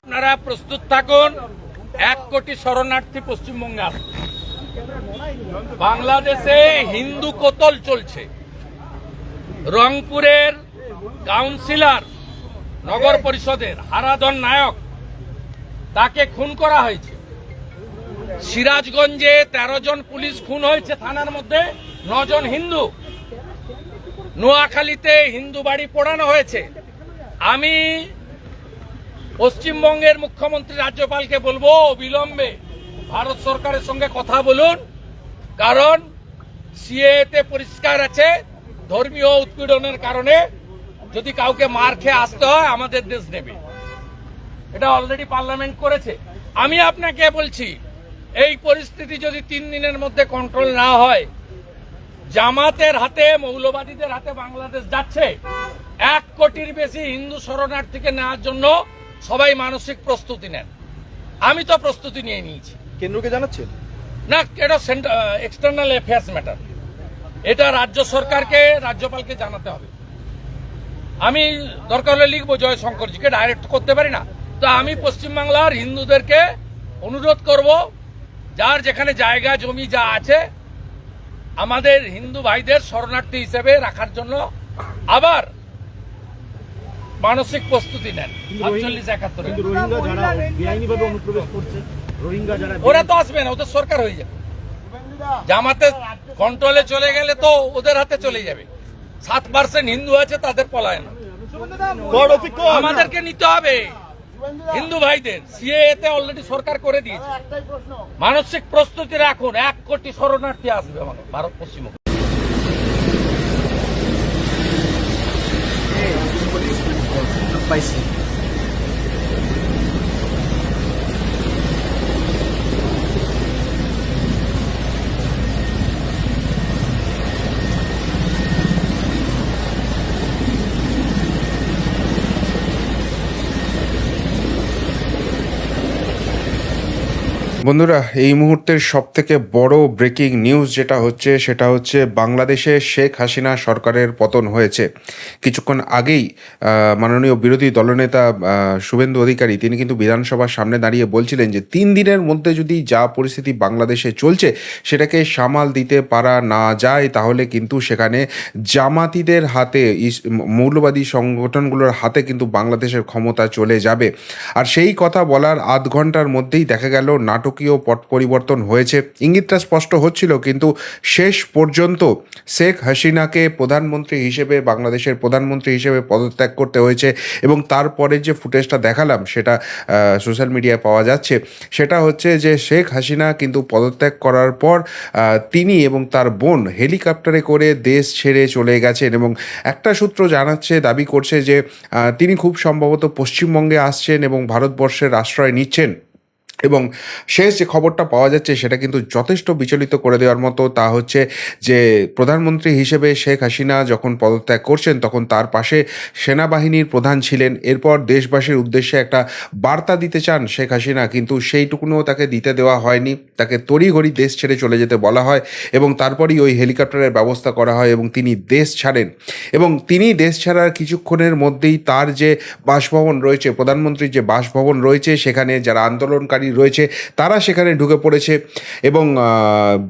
আপনারা প্রস্তুত থাকুন। এক কোটি শরণার্থী পশ্চিমবঙ্গে আসবে বাংলাদেশে হিন্দু কোতল চলছে। রংপুরের কাউন্সিলর, নগর পরিষদের হারাধন নায়ক, তাকে খুন করা হয়েছে। সিরাজগঞ্জে তেরো জন পুলিশ খুন হয়েছে থানার মধ্যে নজন হিন্দু। নোয়াখালীতে হিন্দু বাড়ি পোড়ানো হয়েছে। আমি পশ্চিমবঙ্গের মুখ্যমন্ত্রী রাজ্যপালকে বলব অবিলম্বে ভারত সরকারের সঙ্গে কথা বলুন। কারণ সিএতে পরিষ্কার আছে, ধর্মীয় উৎপীড়নের কারণে যদি কাউকে মার খেয়ে আসতে হয়, আমাদের দেশ নেবে এটা অলরেডি পার্লামেন্ট করেছে। আমি আপনাকে বলছি, এই পরিস্থিতি যদি তিন দিনের মধ্যে কন্ট্রোল না হয়, জামাতের হাতে, মৌলবাদীদের হাতে বাংলাদেশ যাচ্ছে। এক কোটির বেশি হিন্দু শরণার্থীকে নেওয়ার জন্য সবাই মানসিক প্রস্তুতি নেন। আমি তো প্রস্তুতি নিয়ে নিয়েছি। কেন্দ্রকে জানাচ্ছেন? না এটা এক্সটার্নাল অ্যাফেয়ার্স ম্যাটার এটা রাজ্য সরকারকে রাজ্যপালকে জানাতে হবে। আমি দরকার হলে লিখব জয়শঙ্করজিকে ডাইরেক্ট করতে পারি না। তো আমি পশ্চিমবাংলার হিন্দুদেরকে অনুরোধ করব যার যেখানে জায়গা জমি যা আছে আমাদের হিন্দু ভাইদের শরণার্থী হিসেবে রাখার জন্য আবার মানসিক প্রস্তুতি নেন। আটচল্লিশ একাত্তরে। কিন্তু রোহিঙ্গা যারা বেআইনিভাবে অনুপ্রবেশ করছে রোহিঙ্গা যারা ওরা তো আসবে না ওদের সরকার হয়ে যাবে। জামাতে কন্ট্রোলে চলে গেলে তো ওদের হাতে চলে যাবে। সাত পার্সেন্ট হিন্দু আছে তাদের পলায়ন। আমাদেরকে নিতে হবে। হিন্দু ভাইদের সিএতে অলরেডি সরকার করে দিয়েছে। মানসিক প্রস্তুতি রাখুন এক কোটি শরণার্থী আসবে আমাদের ভারত পশ্চিমবঙ্গ। 没事。বন্ধুরা, এই মুহূর্তের সব থেকে বড় ব্রেকিং নিউজ যেটা হচ্ছে, সেটা হচ্ছে বাংলাদেশে শেখ হাসিনা সরকারের পতন হয়েছে। কিছুক্ষণ আগেই মাননীয় বিরোধী দলনেতা শুভেন্দু অধিকারী, তিনি কিন্তু বিধানসভার সামনে দাঁড়িয়ে বলছিলেন যে, তিন দিনের মধ্যে যদি যা পরিস্থিতি বাংলাদেশে চলছে, সেটাকে সামাল দিতে পারা না যায়, তাহলে কিন্তু সেখানে জামাতিদের হাতে মৌলবাদী সংগঠনগুলোর হাতে কিন্তু বাংলাদেশের ক্ষমতা চলে যাবে। আর সেই কথা বলার আধ ঘণ্টার মধ্যেই দেখা গেল নাটকীয় পট পরিবর্তন হয়েছে। ইঙ্গিতটা স্পষ্ট হচ্ছিল, কিন্তু শেষ পর্যন্ত শেখ হাসিনাকে প্রধানমন্ত্রী হিসেবে, বাংলাদেশের প্রধানমন্ত্রী হিসেবে পদত্যাগ করতে হয়েছে এবং তারপরে যে ফুটেজটা দেখালাম, সেটা সোশ্যাল মিডিয়ায় পাওয়া যাচ্ছে, সেটা হচ্ছে যে শেখ হাসিনা কিন্তু পদত্যাগ করার পর তিনি এবং তার বোন হেলিকপ্টারে করে দেশ ছেড়ে চলে গেছেন এবং একটা সূত্র জানাচ্ছে, দাবি করছে যে তিনি খুব সম্ভবত পশ্চিমবঙ্গে আসছেন এবং ভারতবর্ষের আশ্রয় নিচ্ছেন। এবং শেষ যে খবরটা পাওয়া যাচ্ছে সেটা কিন্তু যথেষ্ট বিচলিত করে দেওয়ার মতো, তা হচ্ছে যে প্রধানমন্ত্রী হিসেবে শেখ হাসিনা যখন পদত্যাগ করছেন তখন তার পাশে সেনাবাহিনীর প্রধান ছিলেন। এরপর দেশবাসীর উদ্দেশ্যে একটা বার্তা দিতে চান শেখ হাসিনা, কিন্তু সেইটুকুনও তাকে দিতে দেওয়া হয়নি। তাকে তড়িঘড়ি দেশ ছেড়ে চলে যেতে বলা হয় এবং তারপরই ওই হেলিকপ্টারের ব্যবস্থা করা হয় এবং তিনি দেশ ছাড়েন। এবং তিনি দেশ ছাড়ার কিছুক্ষণের মধ্যেই তার যে বাসভবন রয়েছে, প্রধানমন্ত্রীর যে বাসভবন রয়েছে, সেখানে যারা আন্দোলনকারী রয়েছে, তারা সেখানে ঢুকে পড়েছে এবং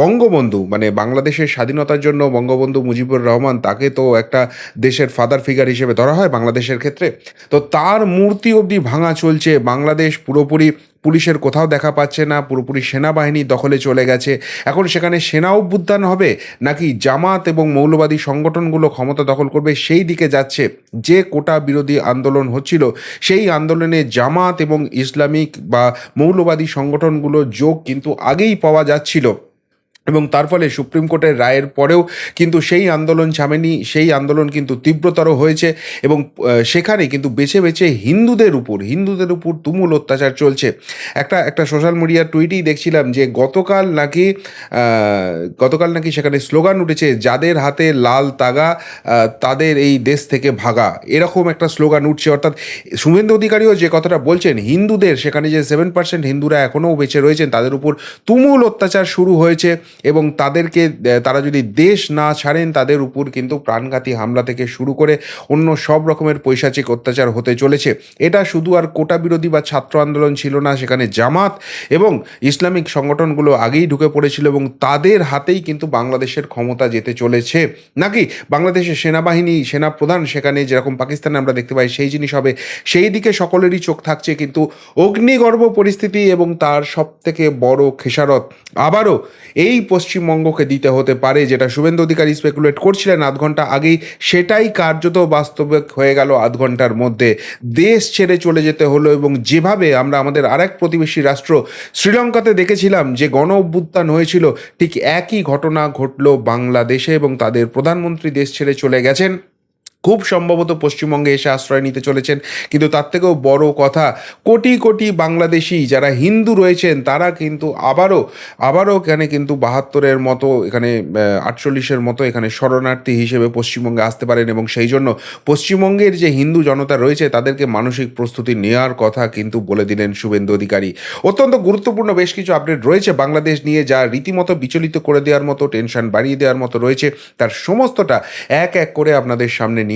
বঙ্গবন্ধু মানে বাংলাদেশের স্বাধীনতার জন্য বঙ্গবন্ধু মুজিবুর রহমান তাকে তো একটা দেশের ফাদার ফিগার হিসেবে ধরা হয় বাংলাদেশের ক্ষেত্রে। তো তার মূর্তি অবধি ভাঙা চলছে বাংলাদেশ পুরোপুরি পুলিশের কোথাও দেখা পাচ্ছে না, পুরোপুরি সেনাবাহিনী দখলে চলে গেছে। এখন সেখানে সেনা অভ্যুত্থান হবে নাকি জামাত এবং মৌলবাদী সংগঠনগুলো ক্ষমতা দখল করবে সেই দিকে যাচ্ছে। যে কোটা বিরোধী আন্দোলন হচ্ছিল, সেই আন্দোলনে জামাত এবং ইসলামিক বা মৌলবাদী সংগঠনগুলো যোগ কিন্তু আগেই পাওয়া যাচ্ছিল। এবং তার ফলে সুপ্রিম কোর্টের রায়ের পরেও কিন্তু সেই আন্দোলন ছামেনি, সেই আন্দোলন কিন্তু তীব্রতর হয়েছে এবং সেখানে কিন্তু বেছে বেছে হিন্দুদের উপর হিন্দুদের উপর তুমুল অত্যাচার চলছে। একটা একটা সোশ্যাল মিডিয়ার টুইটেই দেখছিলাম যে গতকাল নাকি গতকাল নাকি সেখানে স্লোগান উঠেছে, যাদের হাতে লাল তাগা তাদের এই দেশ থেকে ভাগা। এরকম একটা স্লোগান উঠছে। অর্থাৎ শুভেন্দু অধিকারীও যে কথাটা বলছেন, হিন্দুদের সেখানে যে সেভেন পার্সেন্ট হিন্দুরা এখনও বেঁচে রয়েছেন, তাদের উপর তুমুল অত্যাচার শুরু হয়েছে। এবং তাদেরকে তারা যদি দেশ না ছাড়েন, তাদের উপর কিন্তু প্রাণঘাতী হামলা থেকে শুরু করে অন্য সব রকমের পৈশাচিক অত্যাচার হতে চলেছে। এটা শুধু আর কোটা বিরোধী বা ছাত্র আন্দোলন ছিল না, সেখানে জামাত এবং ইসলামিক সংগঠনগুলো আগেই ঢুকে পড়েছিল এবং তাদের হাতেই কিন্তু বাংলাদেশের ক্ষমতা যেতে চলেছে। নাকি বাংলাদেশের সেনাবাহিনী সেনা প্রধান সেখানে যেরকম পাকিস্তানে আমরা দেখতে পাই সেই জিনিস হবে, সেই দিকে সকলেরই চোখ থাকছে কিন্তু অগ্নিগর্ভ পরিস্থিতি এবং তার সব থেকে বড় খেসারত। আবারও এই পশ্চিমবঙ্গকে দিতে হতে পারে, যেটা শুভেন্দু অধিকারী স্পেকুলেট করছিলেন আধ ঘণ্টা আগেই, সেটাই কার্যত বাস্তবিক হয়ে গেল আধ ঘণ্টার মধ্যে। দেশ ছেড়ে চলে যেতে হলো এবং যেভাবে আমরা আমাদের আরেক প্রতিবেশী রাষ্ট্র শ্রীলঙ্কাতে দেখেছিলাম যে গণ অভ্যুত্থান হয়েছিল, ঠিক একই ঘটনা ঘটল বাংলাদেশে এবং তাদের প্রধানমন্ত্রী দেশ ছেড়ে চলে গেছেন। খুব সম্ভবত পশ্চিমবঙ্গে এসে আশ্রয় নিতে চলেছেন। কিন্তু তার থেকেও বড় কথা, কোটি কোটি বাংলাদেশি যারা হিন্দু রয়েছেন, তারা কিন্তু আবারও আবারও এখানে কিন্তু বাহাত্তরের মতো, এখানে আটচল্লিশের মতো এখানে শরণার্থী হিসেবে পশ্চিমবঙ্গে আসতে পারেন এবং সেই জন্য পশ্চিমবঙ্গের যে হিন্দু জনতা রয়েছে, তাদেরকে মানসিক প্রস্তুতি নেওয়ার কথা কিন্তু বলে দিলেন শুভেন্দু অধিকারী। অত্যন্ত গুরুত্বপূর্ণ বেশ কিছু আপডেট রয়েছে বাংলাদেশ নিয়ে, যা রীতিমতো বিচলিত করে দেওয়ার মতো, টেনশন বাড়িয়ে দেওয়ার মতো রয়েছে। তার সমস্তটা এক এক করে আপনাদের সামনে নিয়ে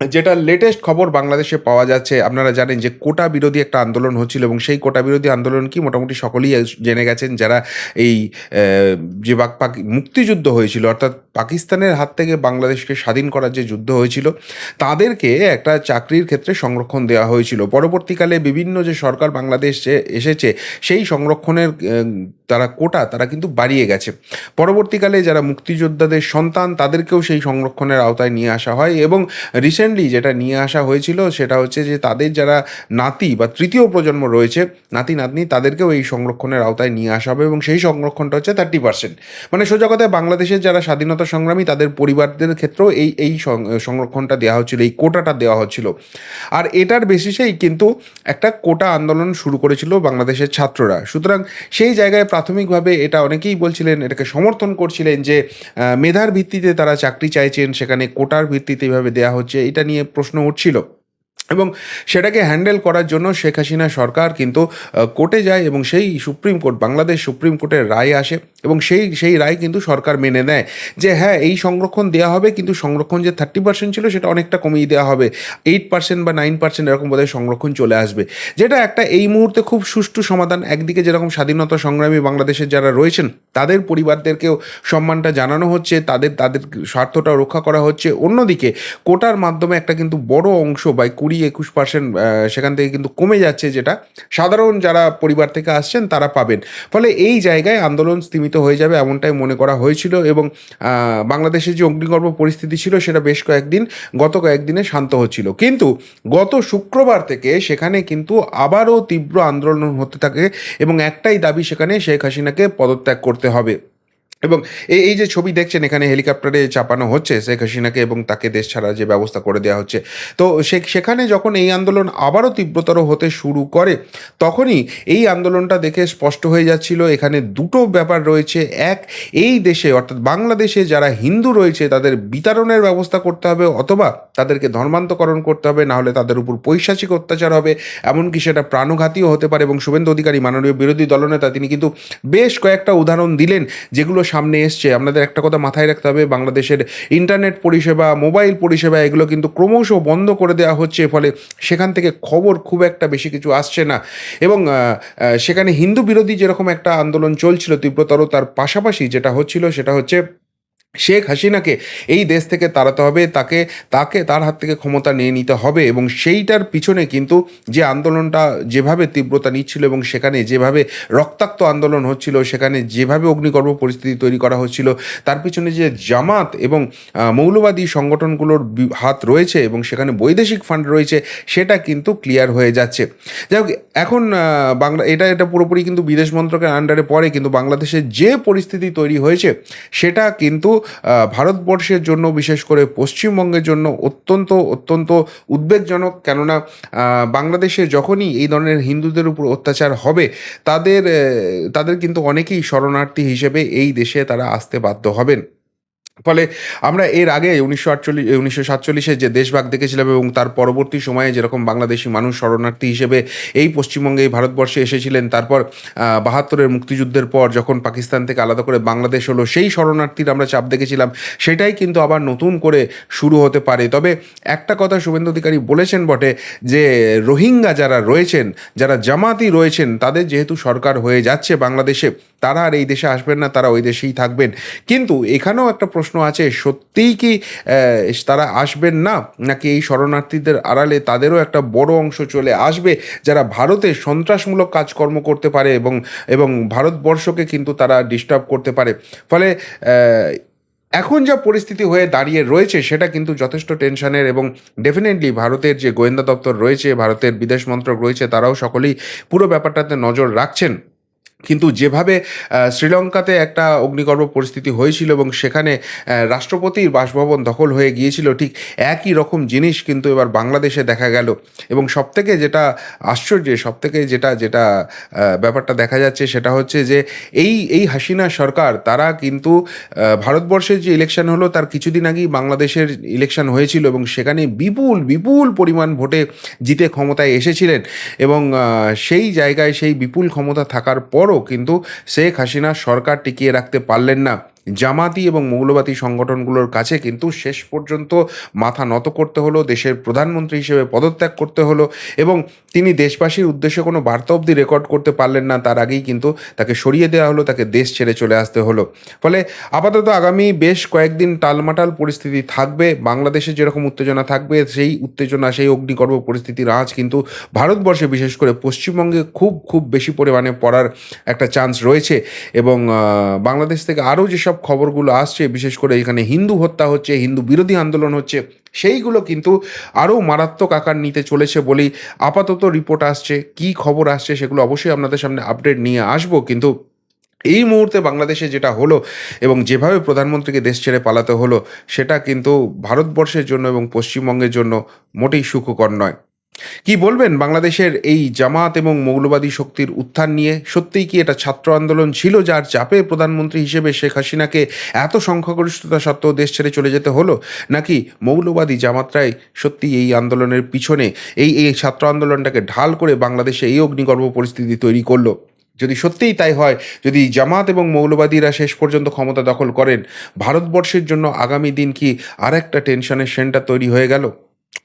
যেটা লেটেস্ট খবর বাংলাদেশে পাওয়া যাচ্ছে, আপনারা জানেন যে কোটা বিরোধী একটা আন্দোলন হচ্ছিল এবং সেই কোটা বিরোধী আন্দোলন কি মোটামুটি সকলেই জেনে গেছেন যারা এই যে মুক্তিযুদ্ধ হয়েছিল, অর্থাৎ পাকিস্তানের হাত থেকে বাংলাদেশকে স্বাধীন করার যে যুদ্ধ হয়েছিল, তাদেরকে একটা চাকরির ক্ষেত্রে সংরক্ষণ দেওয়া হয়েছিল। পরবর্তীকালে বিভিন্ন যে সরকার বাংলাদেশে এসেছে, সেই সংরক্ষণের তারা কোটা, তারা কিন্তু বাড়িয়ে গেছে। পরবর্তীকালে যারা মুক্তিযোদ্ধাদের সন্তান, তাদেরকেও সেই সংরক্ষণের আওতায় নিয়ে আসা হয় এবং রিসেন্টলি যেটা নিয়ে আসা হয়েছিল সেটা হচ্ছে যে তাদের যারা নাতি বা তৃতীয় প্রজন্ম রয়েছে, নাতি, নাতনি, তাদেরকেও এই সংরক্ষণের আওতায় নিয়ে আসা হবে এবং সেই সংরক্ষণটা হচ্ছে থার্টি পার্সেন্ট মানে সোজা কথায় বাংলাদেশের যারা স্বাধীনতা সংগ্রামী, তাদের পরিবারদের ক্ষেত্রেও এই এই সংরক্ষণটা দেওয়া হচ্ছিল, এই কোটাটা দেওয়া হচ্ছিল। আর এটার বেসিসেই কিন্তু একটা কোটা আন্দোলন শুরু করেছিল বাংলাদেশের ছাত্ররা। সুতরাং সেই জায়গায় প্রাথমিকভাবে এটা অনেকেই বলছিলেন, এটাকে সমর্থন করছিলেন যে মেধার ভিত্তিতে তারা চাকরি চাইছেন, সেখানে কোটার ভিত্তিতে এইভাবে দেওয়া হচ্ছে। এটা নিয়ে প্রশ্ন উঠছিল। এবং সেটাকে হ্যান্ডেল করার জন্য শেখ হাসিনা সরকার কিন্তু কোর্টে যায় এবং সেই সুপ্রিম কোর্ট, বাংলাদেশ সুপ্রিম কোর্টের রায় আসে এবং সেই সেই রায় কিন্তু সরকার মেনে নেয় যে হ্যাঁ এই সংরক্ষণ দেওয়া হবে কিন্তু সংরক্ষণ যে থার্টি পার্সেন্ট ছিল সেটা অনেকটা কমিয়ে দেওয়া হবে। এইট পার্সেন্ট বা নাইন পার্সেন্ট এরকম বোধহয় সংরক্ষণ চলে আসবে। যেটা একটা এই মুহূর্তে খুব সুষ্ঠু সমাধান। একদিকে যেরকম স্বাধীনতা সংগ্রামী বাংলাদেশের যারা রয়েছেন, তাদের পরিবারদেরকেও সম্মানটা জানানো হচ্ছে, তাদের তাদের স্বার্থটা রক্ষা করা হচ্ছে। অন্যদিকে কোটার মাধ্যমে একটা কিন্তু বড় অংশ বা কুড়ি একুশ পার্সেন্ট সেখান থেকে কিন্তু কমে যাচ্ছে যেটা সাধারণ যারা পরিবার থেকে আসছেন তারা পাবেন। ফলে এই জায়গায় আন্দোলন স্তীমিত হয়ে যাবে এমনটাই মনে করা হয়েছিল এবং বাংলাদেশের যে অগ্নিগর্ভ পরিস্থিতি ছিল সেটা বেশ কয়েকদিন, গত কয়েকদিনে শান্ত হচ্ছিল। কিন্তু গত শুক্রবার থেকে সেখানে কিন্তু আবারও তীব্র আন্দোলন হতে থাকে এবং একটাই দাবি সেখানে শেখ হাসিনাকে পদত্যাগ করতে হবে। এবং এই এই যে ছবি দেখছেন, এখানে হেলিকপ্টারে চাপানো হচ্ছে শেখ হাসিনাকে এবং তাকে দেশ ছাড়ার যে ব্যবস্থা করে দেওয়া হচ্ছে। তো সেখানে যখন এই আন্দোলন আবারও তীব্রতর হতে শুরু করে, তখনই এই আন্দোলনটা দেখে স্পষ্ট হয়ে যাচ্ছিল। এখানে দুটো ব্যাপার রয়েছে। এক, এই দেশে, অর্থাৎ বাংলাদেশে যারা হিন্দু রয়েছে, তাদের বিতরণের ব্যবস্থা করতে হবে অথবা তাদেরকে ধর্মান্তকরণ করতে হবে, না হলে তাদের উপর পৈশাচিক অত্যাচার হবে। এমনকি সেটা প্রাণঘাতীও হতে পারে এবং শুভেন্দু অধিকারী মাননীয় বিরোধী দলনেতা, তিনি কিন্তু বেশ কয়েকটা উদাহরণ দিলেন, যেগুলো সামনে এসছে। আপনাদের একটা কথা মাথায় রাখতে হবে, বাংলাদেশের ইন্টারনেট পরিষেবা, মোবাইল পরিষেবা, এগুলো কিন্তু ক্রমশ বন্ধ করে দেওয়া হচ্ছে, ফলে সেখান থেকে খবর খুব একটা বেশি কিছু আসছে না। এবং সেখানে হিন্দু বিরোধী যেরকম একটা আন্দোলন চলছিল তীব্রতর, তার পাশাপাশি যেটা হচ্ছিল, সেটা হচ্ছে শেখ হাসিনাকে এই দেশ থেকে তাড়াতে হবে, তাকে তাকে তার হাত থেকে ক্ষমতা নিয়ে নিতে হবে এবং সেইটার পিছনে কিন্তু যে আন্দোলনটা যেভাবে তীব্রতা নিচ্ছিল এবং সেখানে যেভাবে রক্তাক্ত আন্দোলন হচ্ছিল, সেখানে যেভাবে অগ্নিগর্ভ পরিস্থিতি তৈরি করা হচ্ছিল, তার পিছনে যে জামাত এবং মৌলবাদী সংগঠনগুলোর হাত রয়েছে এবং সেখানে বৈদেশিক ফান্ড রয়েছে, সেটা কিন্তু ক্লিয়ার হয়ে যাচ্ছে। যাই হোক, এখন বাংলা, এটা এটা পুরোপুরি কিন্তু বিদেশ মন্ত্রকের আন্ডারে পড়ে, কিন্তু বাংলাদেশে যে পরিস্থিতি তৈরি হয়েছে, সেটা কিন্তু ভারতবর্ষের জন্য, বিশেষ করে পশ্চিমবঙ্গের জন্য অত্যন্ত অত্যন্ত উদ্বেগজনক। কেননা বাংলাদেশে যখনই এই ধরনের হিন্দুদের উপর অত্যাচার হবে, তাদের তাদের কিন্তু অনেকেই শরণার্থী হিসেবে এই দেশে তারা আসতে বাধ্য হবেন। ফলে আমরা এর আগে উনিশশো আটচল্লিশ উনিশশো সাতচল্লিশে যে দেশভাগ দেখেছিলাম এবং তার পরবর্তী সময়ে যেরকম বাংলাদেশি মানুষ শরণার্থী হিসেবে এই পশ্চিমবঙ্গে এই ভারতবর্ষে এসেছিলেন, তারপর বাহাত্তরের মুক্তিযুদ্ধের পর যখন পাকিস্তান থেকে আলাদা করে বাংলাদেশ হলো, সেই শরণার্থীর আমরা চাপ দেখেছিলাম। সেটাই কিন্তু আবার নতুন করে শুরু হতে পারে। তবে একটা কথা শুভেন্দু অধিকারী বলেছেন বটে যে, রোহিঙ্গা যারা রয়েছেন, যারা জামাতি রয়েছেন, তাদের যেহেতু সরকার হয়ে যাচ্ছে বাংলাদেশে, তারা আর এই দেশে আসবেন না, তারা ওই দেশেই থাকবেন। কিন্তু এখানেও একটা প্রশ্ন আছে, সত্যিই কি তারা আসবেন না? নাকি এই শরণার্থীদের আড়ালে তাদেরও একটা বড় অংশ চলে আসবে, যারা ভারতে সন্ত্রাসমূলক কাজকর্ম করতে পারে এবং এবং ভারতবর্ষকে কিন্তু তারা ডিস্টার্ব করতে পারে? ফলে এখন যা পরিস্থিতি হয়ে দাঁড়িয়ে রয়েছে, সেটা কিন্তু যথেষ্ট টেনশনের এবং ডেফিনেটলি ভারতের যে গোয়েন্দা দপ্তর রয়েছে, ভারতের বিদেশ মন্ত্রক রয়েছে, তারাও সকলেই পুরো ব্যাপারটাতে নজর রাখছেন। কিন্তু যেভাবে শ্রীলঙ্কাতে একটা অগ্নিগর্ভ পরিস্থিতি হয়েছিল এবং সেখানে রাষ্ট্রপতির বাসভবন দখল হয়ে গিয়েছিল, ঠিক একই রকম জিনিস কিন্তু এবার বাংলাদেশে দেখা গেল। এবং সবথেকে যেটা আশ্চর্য, সবথেকে যেটা যেটা ব্যাপারটা দেখা যাচ্ছে সেটা হচ্ছে যে, এই এই হাসিনা সরকার, তারা কিন্তু ভারতবর্ষের যে ইলেকশন হলো, তার কিছুদিন আগেই বাংলাদেশের ইলেকশন হয়েছিল এবং সেখানে বিপুল বিপুল পরিমাণ ভোটে জিতে ক্ষমতায় এসেছিলেন। এবং সেই জায়গায় সেই বিপুল ক্ষমতা থাকার পরও কিন্তু শেখ হাসিনা সরকার টিকিয়ে রাখতে পারলেন না। জামাতি এবং মৌলবাদী সংগঠনগুলোর কাছে কিন্তু শেষ পর্যন্ত মাথা নত করতে হলো, দেশের প্রধানমন্ত্রী হিসেবে পদত্যাগ করতে হলো এবং তিনি দেশবাসীর উদ্দেশ্যে কোনো বার্তা অবধি রেকর্ড করতে পারলেন না। তার আগেই কিন্তু তাকে সরিয়ে দেওয়া হলো, তাকে দেশ ছেড়ে চলে আসতে হলো। ফলে আপাতত আগামী বেশ কয়েকদিন টালমাটাল পরিস্থিতি থাকবে, বাংলাদেশে যেরকম উত্তেজনা থাকবে, সেই উত্তেজনা, সেই অগ্নিগর্ভ পরিস্থিতির আজ কিন্তু ভারতবর্ষে বিশেষ করে পশ্চিমবঙ্গে খুব খুব বেশি পরিমাণে পড়ার একটা চান্স রয়েছে এবং বাংলাদেশ থেকে আরও যেসব খবরগুলো আসছে, বিশেষ করে এখানে হিন্দু হত্যা হচ্ছে, হিন্দু বিরোধী আন্দোলন হচ্ছে, সেইগুলো কিন্তু আরও মারাত্মক আকার নিতে চলেছে বলেই আপাতত রিপোর্ট আসছে। কি খবর আসছে সেগুলো অবশ্যই আপনাদের সামনে আপডেট নিয়ে আসব। কিন্তু এই মুহূর্তে বাংলাদেশে যেটা হলো এবং যেভাবে প্রধানমন্ত্রীকে দেশ ছেড়ে পালাতে হলো, সেটা কিন্তু ভারতবর্ষের জন্য এবং পশ্চিমবঙ্গের জন্য মোটেই সুখকর নয়। কি বলবেন বাংলাদেশের এই জামাত এবং মৌলবাদী শক্তির উত্থান নিয়ে? সত্যিই কি এটা ছাত্র আন্দোলন ছিল যার চাপে প্রধানমন্ত্রী হিসেবে শেখ হাসিনাকে এত সংখ্যাগরিষ্ঠতা সত্ত্বেও দেশ ছেড়ে চলে যেতে হলো? নাকি মৌলবাদী জামাতরাই সত্যি এই আন্দোলনের পিছনে এই এই ছাত্র আন্দোলনটাকে ঢাল করে বাংলাদেশে এই অগ্নিগর্ভ পরিস্থিতি তৈরি করল? যদি সত্যিই তাই হয়, যদি জামাত এবং মৌলবাদীরা শেষ পর্যন্ত ক্ষমতা দখল করেন, ভারতবর্ষের জন্য আগামী দিন কি আর একটা টেনশনের সেন্টার তৈরি হয়ে গেল?